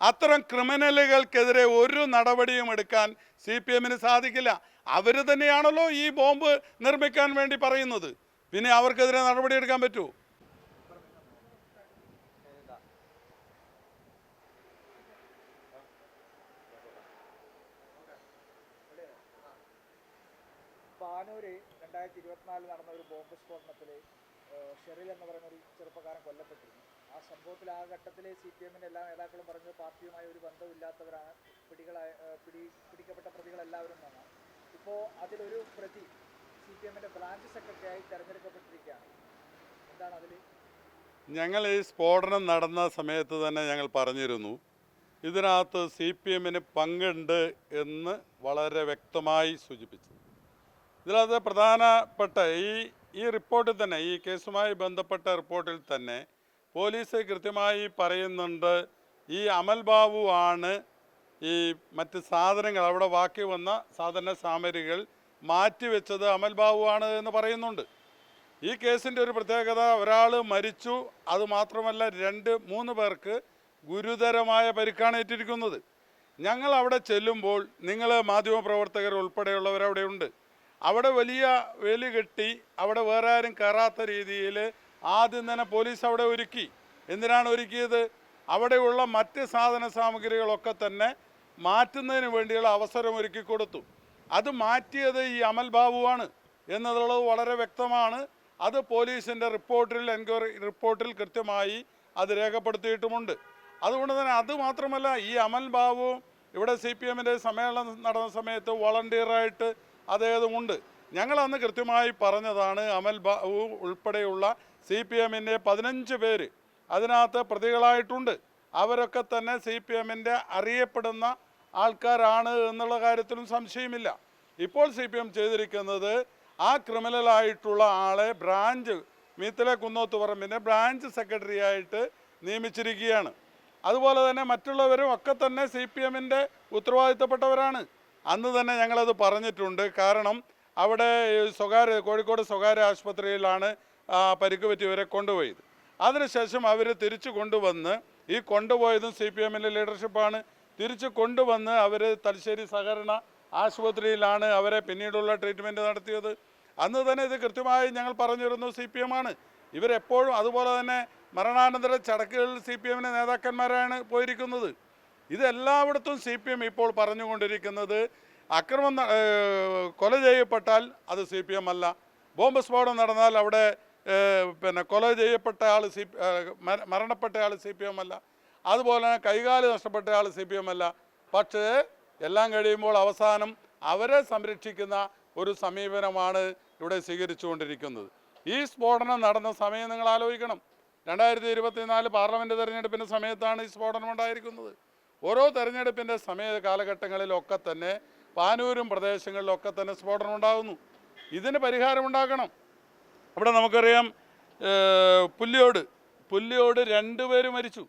അത്തരം ക്രിമിനലുകൾക്കെതിരെ ഒരു നടപടിയും എടുക്കാൻ സി പി എമ്മിന് സാധിക്കില്ല. അവർ തന്നെയാണല്ലോ ഈ ബോംബ് നിർമ്മിക്കാൻ വേണ്ടി പറയുന്നത്. പിന്നെ അവർക്കെതിരെ നടപടി എടുക്കാൻ പറ്റുമോ രണ്ടായിരത്തി ഇരുപത്തിനാലിൽ നടന്ന ഒരു ബോംബ് സ്ഫോടനത്തിൽ ഷെറിൽ എന്ന് പറയുന്ന ഒരു ചെറുപ്പക്കാരൻ കൊല്ലപ്പെട്ടിരുന്നു. ആ സംഭവത്തിൽ ആ ഘട്ടത്തിൽ സി പി എമ്മിന്റെ എല്ലാ നേതാക്കളും പറഞ്ഞു പാർട്ടിയുമായി ഒരു ബന്ധമില്ലാത്തവരാണ്. പിടികളായ പിടി പിടിക്കപ്പെട്ട പ്രതികളെല്ലാവരും എന്നാണ് ഇപ്പോൾ അതിലൊരു പ്രതി സി പി എമ്മിന്റെ ബ്രാഞ്ച് സെക്രട്ടറിയായി തെരഞ്ഞെടുക്കപ്പെട്ടിരിക്കുകയാണ്. എന്താണ് അതിൽ ഞങ്ങൾ ഈ സ്ഫോടനം നടന്ന സമയത്ത് തന്നെ ഞങ്ങൾ പറഞ്ഞിരുന്നു ഇതിനകത്ത് സി പി എമ്മിന് പങ്കുണ്ട് എന്ന് വളരെ വ്യക്തമായി സൂചിപ്പിച്ചു. ഇതിനകത്ത് പ്രധാനപ്പെട്ട ഈ ഈ റിപ്പോർട്ടിൽ തന്നെ ഈ കേസുമായി ബന്ധപ്പെട്ട റിപ്പോർട്ടിൽ തന്നെ പോലീസ് കൃത്യമായി പറയുന്നുണ്ട് ഈ അമൽ ബാബു ആണ് ഈ മറ്റ് സാധനങ്ങൾ അവിടെ ബാക്കി വന്ന സാധന സാമഗ്രികൾ മാറ്റിവെച്ചത് അമൽ ബാബു ആണ് എന്ന് പറയുന്നുണ്ട്. ഈ കേസിന്റെ ഒരു പ്രത്യേകത ഒരാൾ മരിച്ചു അതുമാത്രമല്ല രണ്ട് മൂന്ന് പേർക്ക് ഗുരുതരമായ പരിക്കാണ് ഏറ്റിരിക്കുന്നത്. ഞങ്ങൾ അവിടെ ചെല്ലുമ്പോൾ നിങ്ങൾ മാധ്യമപ്രവർത്തകർ ഉൾപ്പെടെയുള്ളവരവിടെയുണ്ട്. അവിടെ വലിയ വേലി കെട്ടി അവിടെ വേറെ ആരും കയറാത്ത രീതിയിൽ ആദ്യം തന്നെ പോലീസ് അവിടെ ഒരുക്കി. എന്തിനാണ് ഒരുക്കിയത്? അവിടെയുള്ള മറ്റ് സാധന സാമഗ്രികളൊക്കെ തന്നെ മാറ്റുന്നതിന് വേണ്ടിയുള്ള അവസരം ഒരുക്കി കൊടുത്തു. അത് മാറ്റിയത് ഈ അമൽ ബാബുവാണ് എന്നുള്ളത് വളരെ വ്യക്തമാണ്. അത് പോലീസിന്റെ റിപ്പോർട്ടിൽ എൻക്വയറി റിപ്പോർട്ടിൽ കൃത്യമായി അത് രേഖപ്പെടുത്തിയിട്ടുമുണ്ട്. അതുകൊണ്ട് തന്നെ അത് മാത്രമല്ല ഈ അമൽ ബാബു ഇവിടെ സി പി എമ്മിന്റെ സമ്മേളനം നടന്ന സമയത്ത് വളണ്ടിയറായിട്ട് അദ്ദേഹമുണ്ട് ഞങ്ങൾ അന്ന് കൃത്യമായി പറഞ്ഞതാണ് അമൽ ബാബു ഉൾപ്പെടെയുള്ള സി പി എമ്മിന്റെ പതിനഞ്ച് പേര് അതിനകത്ത് പ്രതികളായിട്ടുണ്ട്. അവരൊക്കെ തന്നെ സി പി എമ്മിന്റെ അറിയപ്പെടുന്ന ആൾക്കാരാണ് എന്നുള്ള കാര്യത്തിലും സംശയമില്ല. ഇപ്പോൾ സി പി എം ചെയ്തിരിക്കുന്നത് ആ ക്രിമിനലായിട്ടുള്ള ആളെ ബ്രാഞ്ച് മീത്തലെ കുന്നോത്ത് പറമ്പിന്റെ ബ്രാഞ്ച് സെക്രട്ടറി ആയിട്ട് നിയമിച്ചിരിക്കുകയാണ്. അതുപോലെ തന്നെ മറ്റുള്ളവരും ഒക്കെ തന്നെ സി പി എമ്മിന്റെ ഉത്തരവാദിത്തപ്പെട്ടവരാണ്. അന്ന് തന്നെ ഞങ്ങളത് പറഞ്ഞിട്ടുണ്ട്. കാരണം അവിടെ സ്വകാര്യ കോഴിക്കോട് സ്വകാര്യ ആശുപത്രിയിലാണ് പരിക്ക് പറ്റിയവരെ കൊണ്ടുപോയത്. അതിനുശേഷം അവർ തിരിച്ചു കൊണ്ടുവന്ന് ഈ കൊണ്ടുപോയതും സി പി എമ്മിന്റെ ലീഡർഷിപ്പാണ്. തിരിച്ചു കൊണ്ടുവന്ന് അവർ തലശ്ശേരി സഹകരണ ആശുപത്രിയിലാണ് അവരെ പിന്നീടുള്ള ട്രീറ്റ്മെന്റ് നടത്തിയത്. അന്ന് തന്നെ ഇത് കൃത്യമായി ഞങ്ങൾ പറഞ്ഞിരുന്നു സി പി എം ആണ് ഇവരെപ്പോഴും അതുപോലെ തന്നെ മരണാനന്തര ചടക്കുകളിൽ സി പി എമ്മിന്റെ നേതാക്കന്മാരാണ് പോയിരിക്കുന്നത്. ഇതെല്ലായിടത്തും സി പി എം ഇപ്പോൾ പറഞ്ഞുകൊണ്ടിരിക്കുന്നത് അക്രമം കൊല ചെയ്യപ്പെട്ടാൽ അത് സി പി എം അല്ല. ബോംബ് സ്ഫോടനം നടന്നാൽ അവിടെ പിന്നെ കൊല ചെയ്യപ്പെട്ട ആൾ സി മരണപ്പെട്ട ആൾ സി പി എം അല്ല. അതുപോലെ തന്നെ കൈകാൽ നഷ്ടപ്പെട്ട ആൾ സി പി എം അല്ല. പക്ഷേ എല്ലാം കഴിയുമ്പോൾ അവസാനം അവരെ സംരക്ഷിക്കുന്ന ഒരു സമീപനമാണ് ഇവിടെ സ്വീകരിച്ചുകൊണ്ടിരിക്കുന്നത്. ഈ സ്ഫോടനം നടന്ന സമയം നിങ്ങൾ ആലോചിക്കണം. രണ്ടായിരത്തി ഇരുപത്തിനാല് പാർലമെന്റ് തെരഞ്ഞെടുപ്പിന്റെ സമയത്താണ് ഈ സ്ഫോടനം ഉണ്ടായിരിക്കുന്നത്. ഓരോ തെരഞ്ഞെടുപ്പിന്റെ സമയ കാലഘട്ടങ്ങളിലൊക്കെ തന്നെ പാനൂരും പ്രദേശങ്ങളിലൊക്കെ തന്നെ സ്ഫോടനം ഉണ്ടാകുന്നു ഇതിന് പരിഹാരം ഉണ്ടാക്കണം അവിടെ നമുക്കറിയാം പുല്ലിയോട് പുല്ലിയോട് രണ്ട് പേര് മരിച്ചു.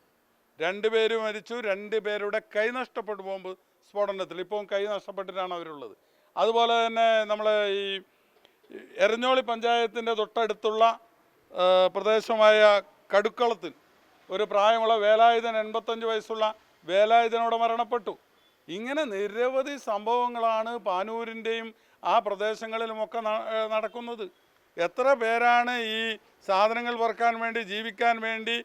രണ്ട് പേര് മരിച്ചു രണ്ട് പേരുടെ കൈ നഷ്ടപ്പെട്ടു ബോംബ് സ്ഫോടനത്തിൽ. ഇപ്പം കൈ നഷ്ടപ്പെട്ടിട്ടാണ് അവരുള്ളത്. അതുപോലെ തന്നെ നമ്മളെ ഈ എരഞ്ഞോളി പഞ്ചായത്തിന്റെ തൊട്ടടുത്തുള്ള പ്രദേശമായ കടുക്കളത്തിൽ ഒരു പ്രായമുള്ള വേലായുധൻ എൺപത്തഞ്ച് വയസ്സുള്ള വേലായുധനോട് മരണപ്പെട്ടു. ഇങ്ങനെ നിരവധി സംഭവങ്ങളാണ് പാനൂരിന്റെയും ആ പ്രദേശങ്ങളിലുമൊക്കെ നടക്കുന്നത്. എത്ര പേരാണ് ഈ സാധനങ്ങൾ പറക്കാൻ വേണ്ടി ജീവിക്കാൻ വേണ്ടി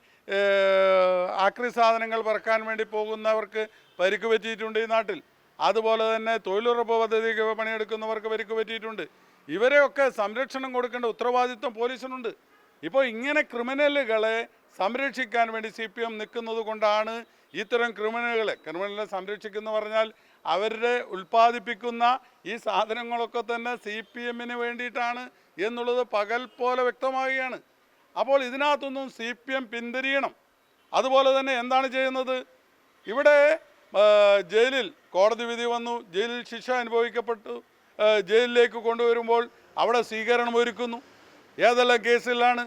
ആക്രി സാധനങ്ങൾ പറക്കാൻ വേണ്ടി പോകുന്നവർക്ക് പരിക്ക് പറ്റിയിട്ടുണ്ട് ഈ നാട്ടിൽ. അതുപോലെ തന്നെ തൊഴിലുറപ്പ് പദ്ധതിക്ക് പണിയെടുക്കുന്നവർക്ക് പരിക്ക് പറ്റിയിട്ടുണ്ട്. ഇവരെയൊക്കെ സംരക്ഷണം കൊടുക്കേണ്ട ഉത്തരവാദിത്വം പോലീസിനുണ്ട്. ഇപ്പോൾ ഇങ്ങനെ ക്രിമിനലുകളെ സംരക്ഷിക്കാൻ വേണ്ടി സി പി എം നിൽക്കുന്നത് കൊണ്ടാണ് ഇത്തരം ക്രിമിനലുകളെ ക്രിമിനലിനെ സംരക്ഷിക്കുന്നു പറഞ്ഞാൽ അവരുടെ ഉൽപ്പാദിപ്പിക്കുന്ന ഈ സാധനങ്ങളൊക്കെ തന്നെ സി പി എമ്മിന് വേണ്ടിയിട്ടാണ് എന്നുള്ളത് പകൽ പോലെ വ്യക്തമാവുകയാണ്. അപ്പോൾ ഇതിനകത്തൊന്നും സി പി എം പിന്തിരിയണം. അതുപോലെ തന്നെ എന്താണ് ചെയ്യുന്നത്? ഇവിടെ ജയിലിൽ കോടതി വിധി വന്നു. ജയിലിൽ ശിക്ഷ അനുഭവിക്കപ്പെട്ടു. ജയിലിലേക്ക് കൊണ്ടുവരുമ്പോൾ അവിടെ സ്വീകരണം ഒരുക്കുന്നു. ഏതെല്ലാം കേസിലാണ്?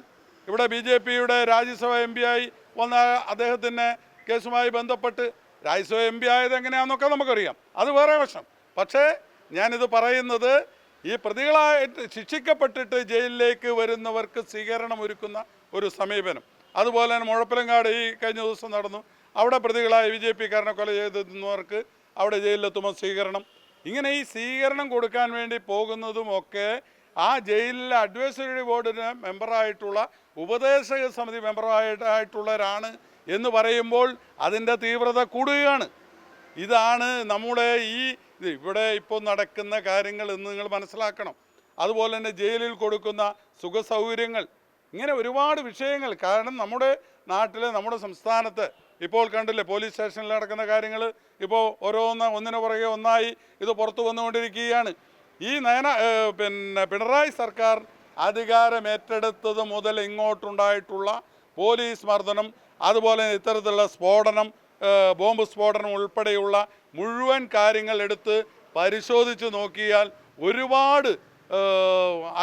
ഇവിടെ ബി ജെ പിയുടെ രാജ്യസഭ എം ആയി വന്ന അദ്ദേഹത്തിന്റെ കേസുമായി ബന്ധപ്പെട്ട് രാജ്യസഭ എം പി ആയത് എങ്ങനെയാണെന്നൊക്കെ നമുക്കറിയാം. അത് വേറെ വശം പക്ഷേ ഞാനിത് പറയുന്നത് ഈ പ്രതികളായിട്ട് ശിക്ഷിക്കപ്പെട്ടിട്ട് ജയിലിലേക്ക് വരുന്നവർക്ക് സ്വീകരണം ഒരുക്കുന്ന ഒരു സമീപനം. അതുപോലെ തന്നെ മുഴപ്പിലങ്ങാട് ഈ കഴിഞ്ഞ ദിവസം നടന്നു. അവിടെ പ്രതികളായ ബി ജെ പിക്കാരനെ കൊല ചെയ്തവർക്ക് അവിടെ ജയിലിലെത്തുമ്പോൾ സ്വീകരണം. ഇങ്ങനെ ഈ സ്വീകരണം കൊടുക്കാൻ വേണ്ടി പോകുന്നതുമൊക്കെ ആ ജയിലിലെ അഡ്വൈസറി ബോർഡിന് മെമ്പറായിട്ടുള്ള ഉപദേശക സമിതി മെമ്പറായിട്ടായിട്ടുള്ളവരാണ് എന്ന് പറയുമ്പോൾ അതിന്റെ തീവ്രത കൂടുകയാണ്. ഇതാണ് നമ്മുടെ ഈ ഇവിടെ ഇപ്പോൾ നടക്കുന്ന കാര്യങ്ങൾ എന്ന് നിങ്ങൾ മനസ്സിലാക്കണം. അതുപോലെ തന്നെ ജയിലിൽ കൊടുക്കുന്ന സുഖസൗകര്യങ്ങൾ. ഇങ്ങനെ ഒരുപാട് വിഷയങ്ങൾ. കാരണം നമ്മുടെ നാട്ടിൽ നമ്മുടെ സംസ്ഥാനത്ത് ഇപ്പോൾ കണ്ടില്ലേ പോലീസ് സ്റ്റേഷനിൽ നടക്കുന്ന കാര്യങ്ങൾ ഇപ്പോൾ ഓരോന്ന് ഒന്നിനു പുറകെ ഒന്നായി ഇത് പുറത്തു വന്നുകൊണ്ടിരിക്കുകയാണ്. ഈ നയന പിന്നെ പിണറായി സർക്കാർ അധികാരമേറ്റെടുത്തത് മുതൽ ഇങ്ങോട്ടുണ്ടായിട്ടുള്ള പോലീസ് മർദ്ദനം അതുപോലെ ഇത്തരത്തിലുള്ള സ്ഫോടനം ബോംബ് സ്ഫോടനം ഉൾപ്പെടെയുള്ള മുഴുവൻ കാര്യങ്ങൾ എടുത്ത് പരിശോധിച്ച് നോക്കിയാൽ ഒരുപാട്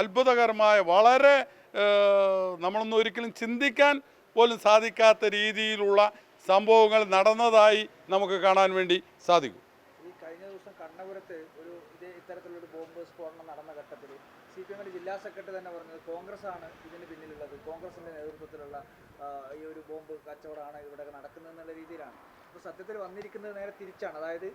അത്ഭുതകരമായ വളരെ നമ്മളൊന്നും ഒരിക്കലും ചിന്തിക്കാൻ പോലും സാധിക്കാത്ത രീതിയിലുള്ള സംഭവങ്ങൾ നടന്നതായി നമുക്ക് കാണാൻ വേണ്ടി സാധിക്കും. ഈ കഴിഞ്ഞ ദിവസം കണ്ണപുരത്ത് ഒരു ഇതേ ഇത്തരത്തിലൊരു ബോംബ് സ്ഫോടനം നടന്ന ഘട്ടത്തിൽ സി പി എമ്മിന്റെ ജില്ലാ സെക്രട്ടറി തന്നെ പറഞ്ഞത് കോൺഗ്രസ് ആണ് ഇതിന് പിന്നിലുള്ളത്. കോൺഗ്രസിന്റെ നേതൃത്വത്തിലുള്ള ഈ ഒരു ബോംബ് കച്ചവടമാണ് ഇവിടെ നടക്കുന്നത് എന്നുള്ള രീതിയിലാണ്. അപ്പോൾ സത്യത്തിൽ വന്നിരിക്കുന്നത് നേരെ തിരിച്ചാണ്. അതായത്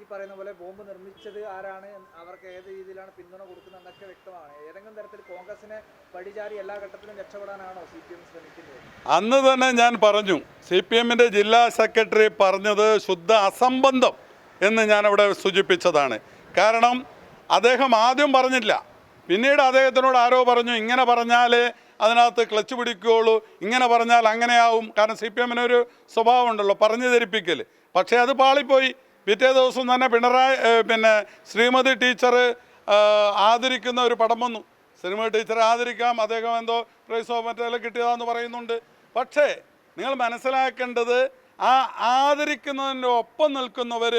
ഈ പറയുന്ന പോലെ ബോംബ് നിർമ്മിച്ചത് ആരാണ് അവർക്ക് ഏത് രീതിയിലാണ് പിന്തുണ കൊടുക്കുന്നത് എന്നൊക്കെ വ്യക്തമാണ്. ഏതെങ്കിലും തരത്തിൽ കോൺഗ്രസിനെ പടിചാരി എല്ലാ ഘട്ടത്തിലും രക്ഷപ്പെടാനാണോ സി പി എം ശ്രമിക്കുന്നത്? അന്ന് തന്നെ ഞാൻ പറഞ്ഞു സി പി എമ്മിന്റെ ജില്ലാ സെക്രട്ടറി പറഞ്ഞത് ശുദ്ധ അസംബന്ധം എന്ന് ഞാനവിടെ സൂചിപ്പിച്ചതാണ്. കാരണം അദ്ദേഹം ആദ്യം പറഞ്ഞില്ല പിന്നീട് അദ്ദേഹത്തിനോട് ആരോ പറഞ്ഞു ഇങ്ങനെ പറഞ്ഞാലേ അതിനകത്ത് ക്ലച്ച് പിടിക്കുകയുള്ളൂ. ഇങ്ങനെ പറഞ്ഞാൽ അങ്ങനെയാവും. കാരണം സി പി എമ്മിനൊരു സ്വഭാവം ഉണ്ടല്ലോ പറഞ്ഞു ധരിപ്പിക്കൽ പക്ഷേ അത് പാളിപ്പോയി. പിറ്റേ ദിവസം തന്നെ പിണറായി പിന്നെ ശ്രീമതി ടീച്ചർ ആദരിക്കുന്ന ഒരു പടം വന്നു. ശ്രീമതി ടീച്ചറെ ആദരിക്കാം അദ്ദേഹം എന്തോ പ്രൈസോ മറ്റേലും കിട്ടിയതാന്ന് പറയുന്നുണ്ട്. പക്ഷേ നിങ്ങൾ മനസ്സിലാക്കേണ്ടത് ആ ആദരിക്കുന്നതിന്റെ ഒപ്പം നിൽക്കുന്നവർ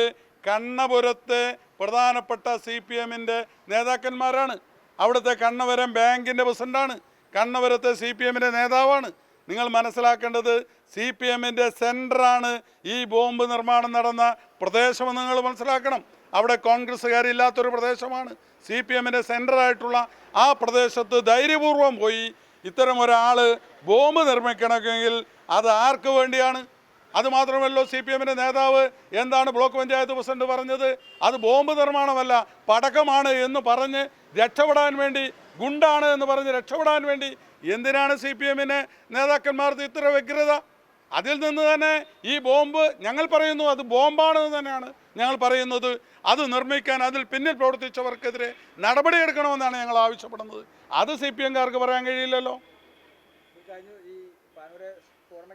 കണ്ണപുരത്തെ പ്രധാനപ്പെട്ട സി പി എമ്മിന്റെ നേതാക്കന്മാരാണ്. അവിടുത്തെ കണ്ണവരം ബാങ്കിന്റെ പ്രസിഡന്റാണ് കണ്ണവരത്തെ സി പി എമ്മിന്റെ നേതാവാണ്. നിങ്ങൾ മനസ്സിലാക്കേണ്ടത് സി പി എമ്മിന്റെ സെന്ററാണ് ഈ ബോംബ് നിർമ്മാണം നടന്ന പ്രദേശമെന്ന് നിങ്ങൾ മനസ്സിലാക്കണം. അവിടെ കോൺഗ്രസ്സുകാരില്ലാത്തൊരു പ്രദേശമാണ്. സി പി എമ്മിന്റെ സെന്ററായിട്ടുള്ള ആ പ്രദേശത്ത് ധൈര്യപൂർവം പോയി ഇത്തരം ഒരാൾ ബോംബ് നിർമ്മിക്കണമെങ്കിൽ അത് ആർക്ക് വേണ്ടിയാണ്? അത് മാത്രമല്ലോ സി പി എമ്മിന്റെ നേതാവ് എന്താണ് ബ്ലോക്ക് പഞ്ചായത്ത് പ്രസിഡന്റ് പറഞ്ഞത്? അത് ബോംബ് നിർമ്മാണമല്ല പടക്കമാണ് എന്ന് പറഞ്ഞ് രക്ഷപ്പെടാൻ വേണ്ടി ഗുണ്ടാണ് എന്ന് പറഞ്ഞ് രക്ഷപ്പെടാൻ വേണ്ടി എന്തിനാണ് സി പി എമ്മിനെ നേതാക്കന്മാർക്ക് ഇത്ര വ്യഗ്രത? അതിൽ നിന്ന് തന്നെ ഈ ബോംബ് ഞങ്ങൾ പറയുന്നു അത് ബോംബാണെന്ന് തന്നെയാണ് ഞങ്ങൾ പറയുന്നത്. അത് നിർമ്മിക്കാൻ അതിൽ പിന്നിൽ പ്രവർത്തിച്ചവർക്കെതിരെ നടപടിയെടുക്കണമെന്നാണ് ഞങ്ങൾ ആവശ്യപ്പെടുന്നത്. അത് സി പി എംകാർക്ക് പറയാൻ കഴിയില്ലല്ലോ. ഈ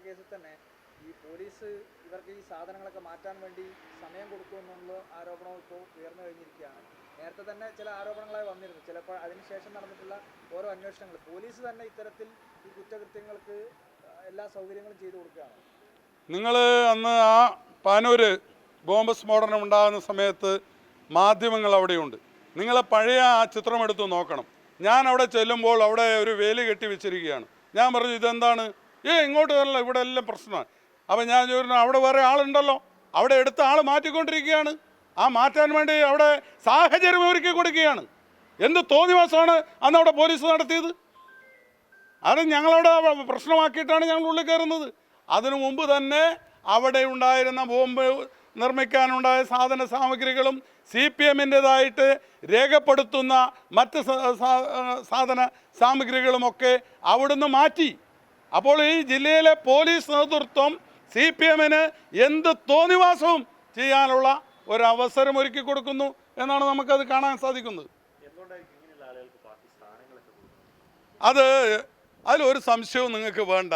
കേസിൽ തന്നെ പോലീസ് ഇവർക്ക് ഈ സാധനങ്ങളൊക്കെ മാറ്റാൻ വേണ്ടി സമയം കൊടുക്കുമെന്നുള്ള ആരോപണം ഇപ്പോൾ ഉയർന്നു കഴിഞ്ഞിരിക്കുകയാണ്. നേരത്തെ തന്നെ ചില ആരോപണങ്ങളായി വന്നിരുന്നു. ചിലപ്പോൾ അതിനുശേഷം നടന്നിട്ടുള്ള ഓരോ അന്വേഷണങ്ങൾ. പോലീസ് തന്നെ ഇത്തരത്തിൽ ഈ കുറ്റകൃത്യങ്ങൾക്ക് എല്ലാ സൗകര്യങ്ങളും ചെയ്തു കൊടുക്കുകയാണ്. നിങ്ങൾ അന്ന് ആ പാനൂര് ബോംബ് സ്ഫോടനം ഉണ്ടാകുന്ന സമയത്ത് മാധ്യമങ്ങൾ അവിടെയുണ്ട്. നിങ്ങൾ പഴയ ആ ചിത്രം എടുത്ത് നോക്കണം. ഞാൻ അവിടെ ചെല്ലുമ്പോൾ അവിടെ ഒരു വേലി കെട്ടി വെച്ചിരിക്കുകയാണ്. ഞാൻ പറഞ്ഞു ഇതെന്താണ്? ഏ ഇങ്ങോട്ട് വരല്ല ഇവിടെ എല്ലാം പ്രശ്നമാണ്. അപ്പം ഞാൻ ചോദിച്ചു അവിടെ വേറെ ആളുണ്ടല്ലോ. അവിടെ എടുത്ത ആൾ മാറ്റിക്കൊണ്ടിരിക്കുകയാണ്. ആ മാറ്റാൻ വേണ്ടി അവിടെ സാഹചര്യം ഒരുക്കി കൊടുക്കുകയാണ്. എന്ത് തോന്നിവാസമാണ് അന്ന് അവിടെ പോലീസ് നടത്തിയത്? അത് ഞങ്ങളവിടെ പ്രശ്നമാക്കിയിട്ടാണ് ഞങ്ങൾ ഉള്ളിൽ കയറുന്നത്. അതിനു മുമ്പ് തന്നെ അവിടെ ഉണ്ടായിരുന്ന ബോംബ് നിർമ്മിക്കാനുണ്ടായ സാധന സാമഗ്രികളും സി പി എമ്മിന്റെതായിട്ട് രേഖപ്പെടുത്തുന്ന മറ്റ് സാധന സാമഗ്രികളുമൊക്കെ അവിടുന്ന് മാറ്റി. അപ്പോൾ ഈ ജില്ലയിലെ പോലീസ് നേതൃത്വം സി പി എമ്മിന് എന്ത് തോന്നിവാസവും ചെയ്യാനുള്ള ഒരു അവസരം ഒരുക്കി കൊടുക്കുന്നു എന്നാണ് നമുക്കത് കാണാൻ സാധിക്കുന്നത്. അത് അതിലൊരു സംശയവും നിങ്ങൾക്ക് വേണ്ട.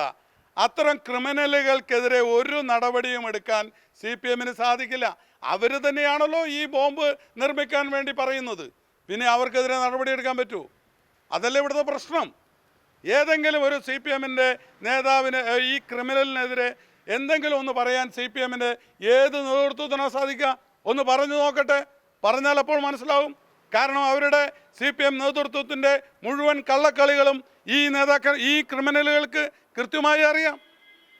അത്തരം ക്രിമിനലുകൾക്കെതിരെ ഒരു നടപടിയും എടുക്കാൻ സി പി എമ്മിന് സാധിക്കില്ല. അവർ തന്നെയാണല്ലോ ഈ ബോംബ് നിർമ്മിക്കാൻ വേണ്ടി പറയുന്നത്. പിന്നെ അവർക്കെതിരെ നടപടിയെടുക്കാൻ പറ്റുമോ അതല്ലേ ഇവിടുത്തെ പ്രശ്നം? ഏതെങ്കിലും ഒരു സി പി എമ്മിന്റെ നേതാവിന് ഈ ക്രിമിനലിനെതിരെ എന്തെങ്കിലും ഒന്ന് പറയാൻ സി പി എമ്മിന്റെ ഏത് നേതൃത്വത്തിനാണ് സാധിക്കുക? ഒന്ന് പറഞ്ഞു നോക്കട്ടെ. പറഞ്ഞാൽ അപ്പോൾ മനസ്സിലാവും. കാരണം അവരുടെ സി പി എം നേതൃത്വത്തിന്റെ മുഴുവൻ കള്ളക്കളികളും ഈ നേതാക്കൾ ഈ ക്രിമിനലുകൾക്ക് കൃത്യമായി അറിയാം.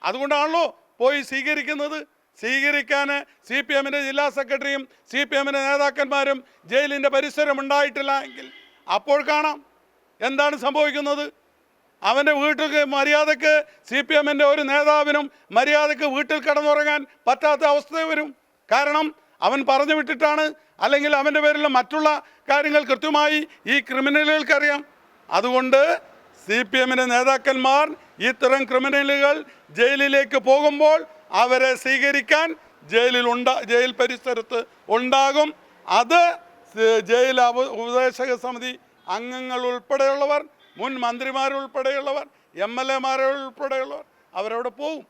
അതുകൊണ്ടാണല്ലോ പോയി സ്വീകരിക്കുന്നത്. സ്വീകരിക്കാൻ സി പി എമ്മിന്റെ ജില്ലാ സെക്രട്ടറിയും സി പി എമ്മിന്റെ നേതാക്കന്മാരും ജയിലിന്റെ പരിസരം ഉണ്ടായിട്ടില്ല എങ്കിൽ അപ്പോൾ കാണാം. എന്താണ് സംഭവിക്കുന്നത്? അവന്റെ വീട്ടിൽ മര്യാദയ്ക്ക് സി പി എമ്മിന്റെ ഒരു നേതാവിനും മര്യാദയ്ക്ക് വീട്ടിൽ കിടന്നുറങ്ങാൻ പറ്റാത്ത അവസ്ഥ വരും. കാരണം അവൻ പറഞ്ഞു വിട്ടിട്ടാണ് അല്ലെങ്കിൽ അവന്റെ പേരിലുള്ള മറ്റുള്ള കാര്യങ്ങൾ കൃത്യമായി ഈ ക്രിമിനലുകൾക്കറിയാം. അതുകൊണ്ട് സി പി എമ്മിന്റെ നേതാക്കന്മാർ ഇത്തരം ക്രിമിനലുകൾ ജയിലിലേക്ക് പോകുമ്പോൾ അവരെ സ്വീകരിക്കാൻ ജയിലിൽ ഉണ്ടാ ജയിൽ പരിസരത്ത് ഉണ്ടാകും. അത് ജയിൽ ഉപ- ഉപദേശക സമിതി അംഗങ്ങൾ ഉൾപ്പെടെയുള്ളവർ മുൻ മന്ത്രിമാരുൾപ്പെടെയുള്ളവർ എം എൽ എമാരുൾപ്പെടെയുള്ളവർ അവരവിടെ പോകും